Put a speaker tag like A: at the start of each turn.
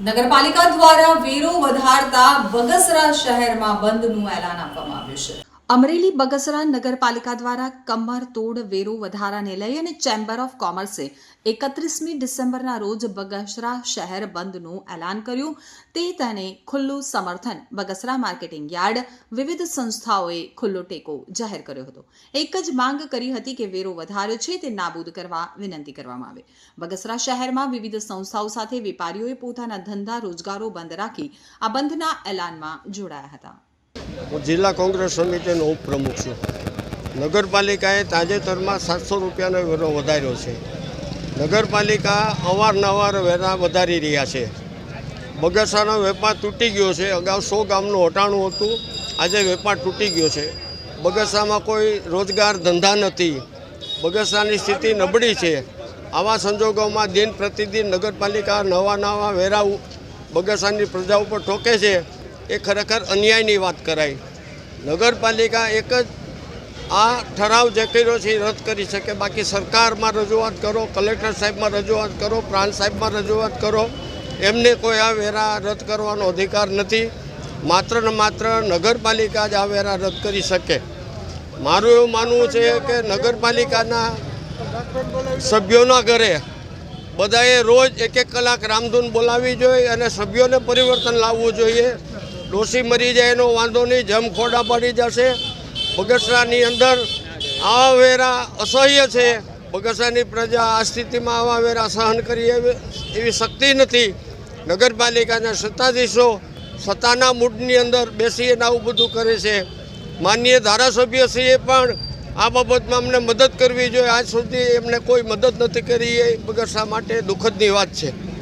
A: નગરપાલિકા દ્વારા વેરો વધારતા બગસરા શહેરમાં બંધનું એલાન આપવામાં આવ્યું છે. અમરેલી બગસરા નગરપાલિકા દ્વારા કમર, તોડ, વેરો વધારાને લઈ અને ચેમ્બર ઓફ કોમર્સે એકત્રીસમી ડિસેમ્બરના રોજ બગસરા શહેર બંધનું એલાન કર્યું. તે તેને ખુલ્લું સમર્થન બગસરા માર્કેટિંગ યાર્ડ વિવિધ સંસ્થાઓએ ખુલ્લો ટેકો જાહેર કર્યો હતો. એક જ માંગ કરી હતી કે વેરો વધાર્યો છે તે નાબૂદ કરવા વિનંતી કરવામાં આવે. બગસરા શહેરમાં વિવિધ સંસ્થાઓ સાથે વેપારીઓએ પોતાના ધંધા રોજગારો બંધ રાખી આ બંધના એલાનમાં જોડાયા હતા.
B: હું જિલ્લા કોંગ્રેસ સમિતિનો ઉપપ્રમુખ છું. નગરપાલિકાએ તાજેતરમાં સાતસો રૂપિયાનો વેરો વધાર્યો છે. નગરપાલિકા અવારનવાર વેરા વધારી રહ્યા છે. બગસાનો વેપાર તૂટી ગયો છે. અગાઉ સો ગામનું હટાણું હતું. આજે વેપાર તૂટી ગયો છે. બગસામાં કોઈ રોજગાર ધંધા નથી. બગસાની સ્થિતિ નબળી છે. આવા સંજોગોમાં દિન પ્રતિદિન નગરપાલિકા નવા નવા વેરા બગસાની પ્રજા ઉપર ઠોકે છે. એ ખરેખર અન્યાયની વાત કરાય. નગરપાલિકા એક જ આ ઠરાવ જે કર્યો છે એ રદ કરી શકે. બાકી સરકારમાં રજૂઆત કરો, કલેક્ટર સાહેબમાં રજૂઆત કરો, પ્રાંત સાહેબમાં રજૂઆત કરો. એમને કોઈ આ વેરા રદ કરવાનો અધિકાર નથી. માત્ર ને માત્ર નગરપાલિકા જ આ વેરા રદ કરી શકે. મારું એવું માનવું છે કે નગરપાલિકાના સભ્યોના ઘરે બધાએ રોજ એક એક કલાક રામધૂન બોલાવવી જોઈએ અને સભ્યોને પરિવર્તન લાવવું જોઈએ. ડોસી મરી જાય એનો વાંધો નહીં જમખોડા પડી જશે. બગસરાની અંદર આવા વેરા અસહ્ય છે. બગસરાની પ્રજા આ સ્થિતિમાં આવા વેરા સહન કરી એવી શક્તિ નથી. નગરપાલિકાના સત્તાધીશો સત્તાના મૂડની અંદર બેસી એને આવું બધું કરે છે. માનનીય ધારાસભ્યશ્રીએ પણ આ બાબતમાં અમને મદદ કરવી જોઈએ. આજ સુધી એમને કોઈ મદદ નથી કરી. એ બગસરા માટે દુઃખદની વાત છે.